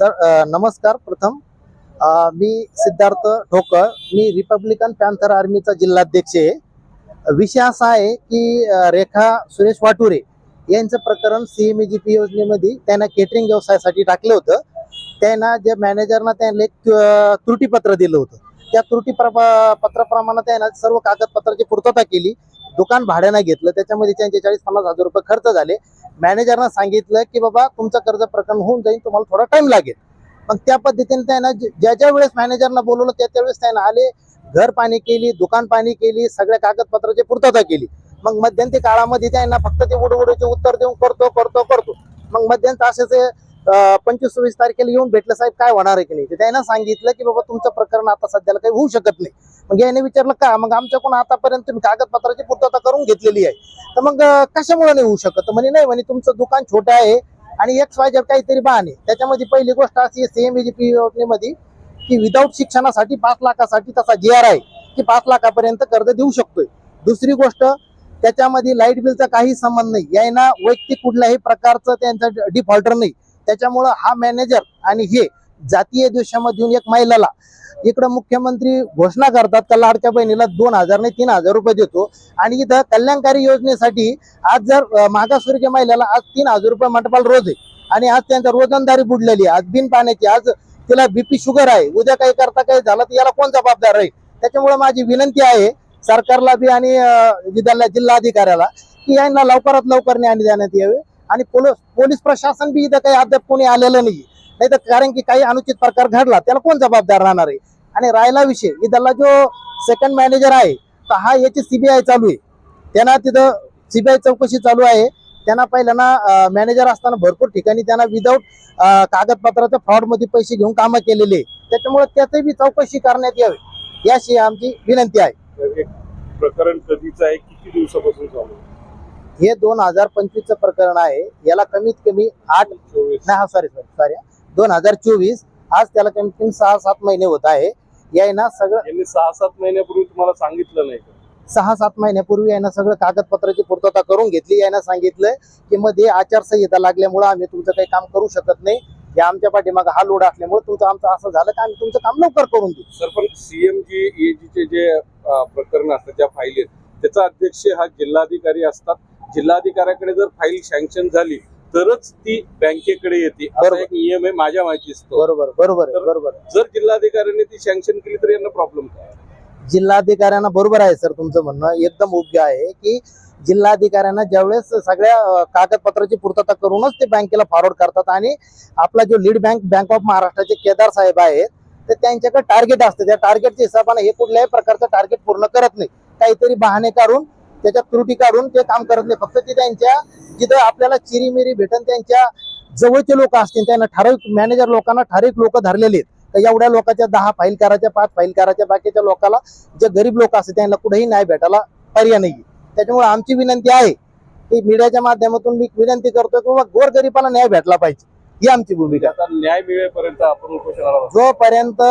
Sir नमस्कार. प्रथम मी सिद्धार्थ ठोकर मी रिपब्लिकन पॅन्थर आर्मीचा जिल्हाध्यक्ष आहे. विषय असा आहे की रेखा सुरेश वाटुरे यांचं प्रकरण सीएमएजीपी योजनेमध्ये त्यांना केटरिंग व्यवसायासाठी टाकलं होतं. त्यांना जे मॅनेजरना त्यांना एक त्रुटीपत्र दिलं होतं. त्या त्रुटी पत्राप्रमाणे त्यांना सर्व कागदपत्राची पूर्तता केली. दुकान भाड्यानं घेतलं त्याच्यामध्ये त्यांचे चाळीस पन्नास हजार रुपये खर्च झाले. मॅनेजरनं सांगितलं की बाबा तुमचं कर्ज प्रकरण होऊन जाईल तुम्हाला थोडा टाइम लागेल. मग त्या पद्धतीने त्यांना ज्या ज्या वेळेस मॅनेजरना बोलवलं त्या त्यावेळेस त्यांना आले घर पाणी केली दुकान पाणी केली सगळ्या कागदपत्राची पूर्तता केली. मग मध्यंती काळामध्ये त्यांना फक्त ते उडवडूचे उत्तर देऊन करतो करतो करतो. मग मध्यंत असेच पंचवीस सव्वीस तारखेला येऊन भेटलं साहेब काय होणार आहे की नाही? त्यानं त्यांना सांगितलं की बाबा तुमचं प्रकरण आता सध्याला काही होऊ शकत नाही. मग याने विचारलं का? मग आमच्याकडून आतापर्यंत तुम्ही कागदपत्राची पूर्तता करून घेतलेली आहे. तर मग कशामुळे नाही होऊ शकत? म्हणे नाही म्हणे तुमचं दुकान छोटं आहे आणि एक्स वाय काहीतरी बहाणे त्याच्यामध्ये पहिली गोष्ट अशी आहे सीएमएजीपी योजनेमध्ये की विदाऊट शिक्षणासाठी पाच लाखासाठी तसा जी आर आहे की पाच लाखापर्यंत कर्ज देऊ शकतोय. दुसरी गोष्ट त्याच्यामध्ये लाइट बिलचा काही संबंध नाही. यांना वैयक्तिक कुठल्याही प्रकारचं त्यांचं डिफॉल्टर नाही. त्याच्यामुळं हा मॅनेजर आणि हे जातीय द्वेषामधून एक महिलाला इकडं मुख्यमंत्री घोषणा करतात का लाडक्या बहिणीला दोन हजार नाही तीन हजार रुपये देतो. आणि इथं कल्याणकारी योजनेसाठी आज जर मागासवर्गीय महिलाला आज तीन हजार रुपये मंडपाल रोज आहे. आणि आज त्यांचा रोजंदारी बुडलेली आहे. आज बिन पाण्याची आज तिला बीपी शुगर आहे. उद्या काही करता काही झालं तर याला कोण जबाबदार आहे त्याच्यामुळे माझी विनंती आहे सरकारला बी आणि विद्यालय जिल्हाधिकाऱ्याला की यांना लवकरात लवकर न्याय देण्यात यावे. आणि पोलीस पोलीस प्रशासन बी इथं काही अद्याप कोणी आलेलं नाही नाही तर कारण की काही अनुचित प्रकार घडला त्याला कोण जबाबदार राहणार आहे? आणि राहिला विषय इथला जो सेकंड मॅनेजर आहे तर हा याची सीबीआय चालू आहे. त्यांना तिथं सीबीआय चौकशी चालू आहे. त्यांना पहिल्यांदा मॅनेजर असताना भरपूर ठिकाणी त्यांना विदाऊट कागदपत्राच्या फ्रॉडमध्ये पैसे घेऊन कामं केलेले आहे. त्याच्यामुळे त्याची बी चौकशी करण्यात यावी. याशी आमची विनंती आहे. प्रकरण कधीच आहे? किती दिवसापासून चालू आहे? हे दोन हजार पंचवीसचं प्रकरण आहे. याला कमीत कमी आठ चोवीस. नाही हा सॉरी सॉरी सॉरी दोन हजार चोवीस आज त्याला कमीत कमी सहा सात महिने होत आहे. याय ना सगळं सहा सात महिन्यापूर्वी तुम्हाला सांगितलं नाही सहा सात महिन्यापूर्वी यानं सगळं कागदपत्राची पूर्तता करून घेतली. यानं सांगितलंय की मध्ये आचारसंहिता लागल्यामुळे आम्ही तुमचं काही काम करू शकत नाही. हे आमच्या पाठीमागे हा लोड असल्यामुळे तुमचं आमचं असं झालं की? आम्ही तुमचं काम लवकर करून देऊ. सर पण सीएमजी एजीचे जे प्रकरण असतात ज्या फाईल आहेत त्याचा अध्यक्ष हा जिल्हाधिकारी असतात. जिल्हाधिकाऱ्याकडे जर फाईल सँक्शन झाली तरच ती बँकेकडे येते. असा. एक नियम आहे माझ्या माहितीस्तो बरोबर बरोबर बरोबर. जर जिल्हाधिकाऱ्यांनी ती सँक्शन केली तर यांना प्रॉब्लेम काय? जिल्हाधिकाऱ्यांना बरोबर आहे सर तुमचं म्हणणं. एकदम योग्य आहे की जिल्हाधिकाऱ्यांना ज्यावेळेस सगळ्या कागदपत्राची पूर्तता करूनच ते बँकेला फॉरवर्ड करतात आणि आपला जो लीड बँक बँक ऑफ महाराष्ट्राचे केदार साहेब आहेत तर त्यांच्याकडे टार्गेट असतं. त्या टार्गेटच्या हिशोबाने हे कुठल्याही प्रकारचं टार्गेट पूर्ण करत नाही. काहीतरी बहाणे काढून त्याच्यात त्रुटी काढून ते काम करत नाही. फक्त ते त्यांच्या जिथं आपल्याला चिरीमिरी भेटन त्यांच्या जवळचे लोक असतील त्यांना ठराविक मॅनेजर लोकांना ठराविक लोक धरलेले आहेत. तर एवढ्या लोकांच्या दहा फाईल करायच्या पाच फाईल करायच्या बाकीच्या लोकांना जे गरीब लोक असतात त्यांना कुठेही न्याय भेटायला पर्याय नाही त्याच्यामुळे आमची विनंती आहे की मीडियाच्या माध्यमातून मी विनंती करतो की बाबा गोरगरिबाला न्याय भेटला पाहिजे. ही आमची भूमिका. न्याय मिळेपर्यंत आपण. जोपर्यंत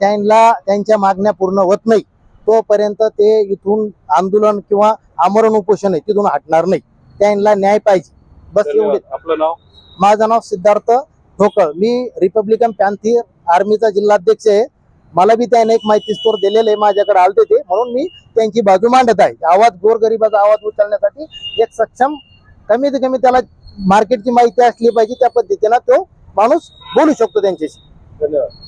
त्यांना त्यांच्या मागण्या पूर्ण होत नाही तोपर्यंत ते इथून आंदोलन किंवा आमरण उपोषण आहे तिथून हटणार नाही. त्यांना न्याय पाहिजे. बस एवढे. आपलं नाव? माझं नाव सिद्धार्थ ठोकळ मी रिपब्लिकन पॅन्थी आर्मीचा जिल्हाध्यक्ष आहे. मला बी त्याने एक माहिती स्टोर दिलेलं आहे माझ्याकडे आलते ते. म्हणून मी त्यांची बाजू मांडत आहे. आवाज गोरगरिबाचा आवाज उचलण्यासाठी एक सक्षम कमीत कमी त्याला मार्केटची माहिती असली पाहिजे त्या पद्धतीनं तो माणूस बोलू शकतो त्यांच्याशी. धन्यवाद.